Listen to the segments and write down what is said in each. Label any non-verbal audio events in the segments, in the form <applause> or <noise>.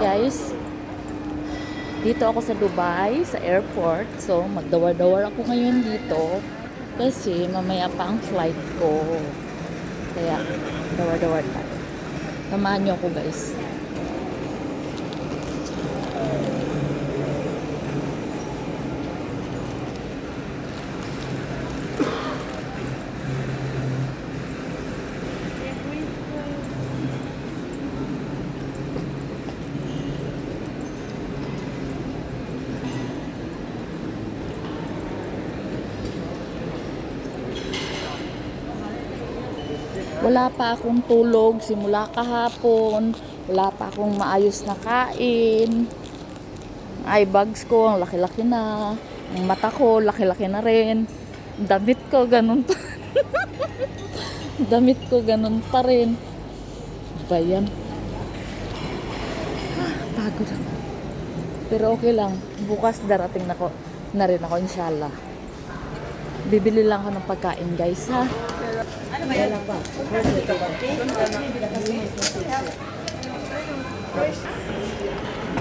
guys. Dito ako sa Dubai, sa airport. So, magdawar-dawar ako ngayon dito. Kasi mamaya pa ang flight ko. Kaya, dawar-dawar tayo. Samahan niyo ako guys. Wala pa akong tulog simula kahapon. Wala pa akong maayos na kain. Eye bags ko, ang laki-laki na. Ang mata ko, laki-laki na rin. Damit ko, ganun pa. <laughs> Damit ko, ganun pa rin. Ba yan? Ah, Pagod ako. Pero okay lang. Bukas darating na, ko, na rin ako, inshallah. Bibili lang ako ng pagkain, guys, ha?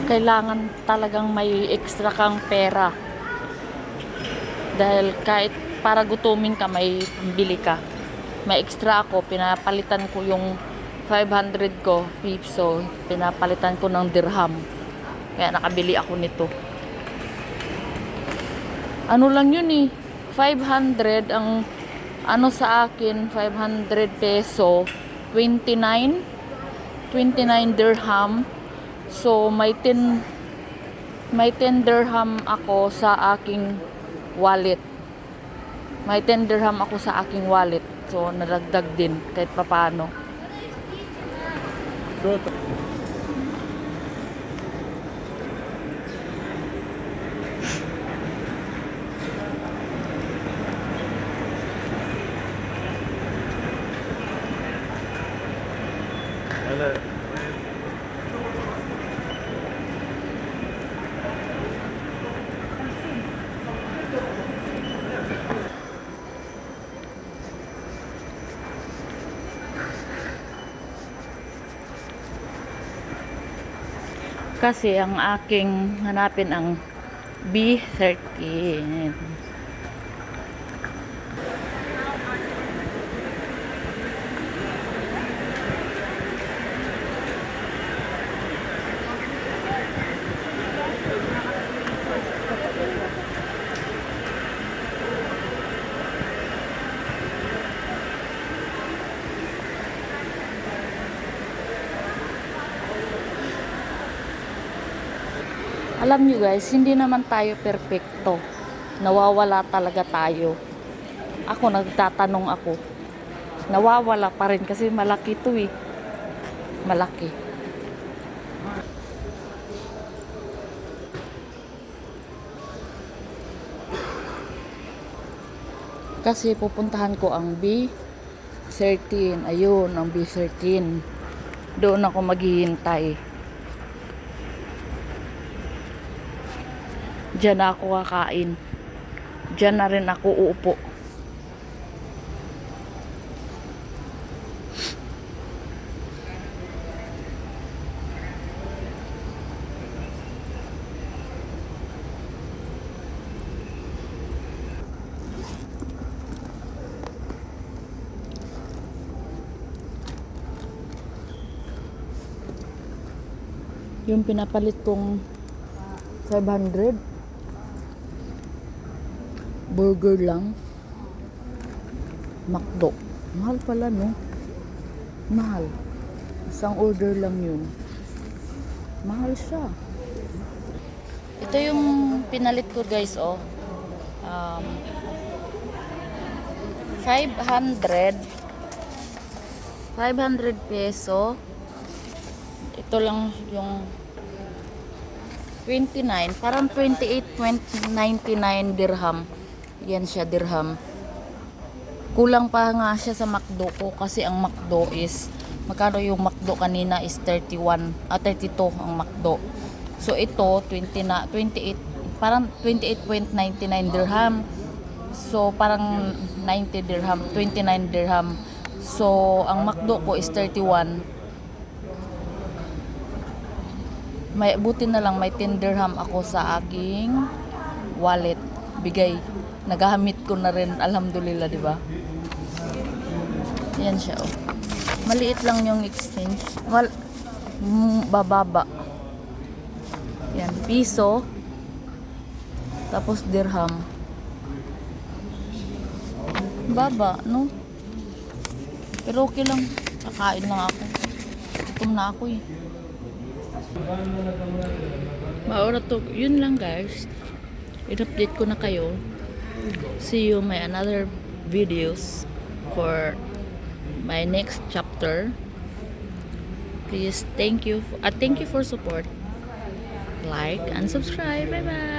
Kailangan talagang may extra kang pera. Dahil kahit para gutumin ka, may bili ka. May extra ako, pinapalitan ko yung 500 ko, piso, pinapalitan ko ng dirham. Kaya nakabili ako nito. Ano lang yun eh, 500 ang ano sa akin, 500 peso, 29, 29 dirham. So, may 10, may 10 dirham ako sa aking wallet. May 10 dirham ako sa aking wallet. So, nalagdag din kahit papano. Hello. kasi ang aking hanapin ang B13 Alam nyo guys, hindi naman tayo perpekto. Nawawala talaga tayo. Ako, nagtatanong ako. Nawawala pa rin kasi malaki to eh. Malaki. Kasi pupuntahan ko ang B13. Ayun, ang B13. Doon ako maghihintay. Diyan na ako kakain. Diyan na rin ako uupo. Yung pinapalit kong 500 burger lang. McDo. Mahal pala no? Mahal. Isang order lang yun. Mahal siya. Ito yung pinalit ko guys oh. Um, 500 500 peso. Ito lang yung 29 parang 28.99 dirham yan siya dirham. Kulang pa nga siya sa McDo ko kasi ang McDo is magkano yung McDo kanina is 31 ah 32 ang McDo. So ito 20 na 28 parang 28.99 dirham. So parang 90 dirham, 29 dirham. So ang McDo ko is 31. may buti na lang may 10 dirham ako sa aking wallet. Bigay. Nagahamit ko na rin. Alhamdulillah, di ba? Yan siya, oh. Maliit lang yung exchange. Wal mm, bababa. Yan, piso. Tapos dirham. Baba, no? Pero okay lang. Kakain lang ako. Gutom na ako eh. Maura to. Yun lang guys. In-update ko na kayo. See you my another videos for my next chapter. Please thank you. Uh, thank you for support. Like and subscribe. Bye bye.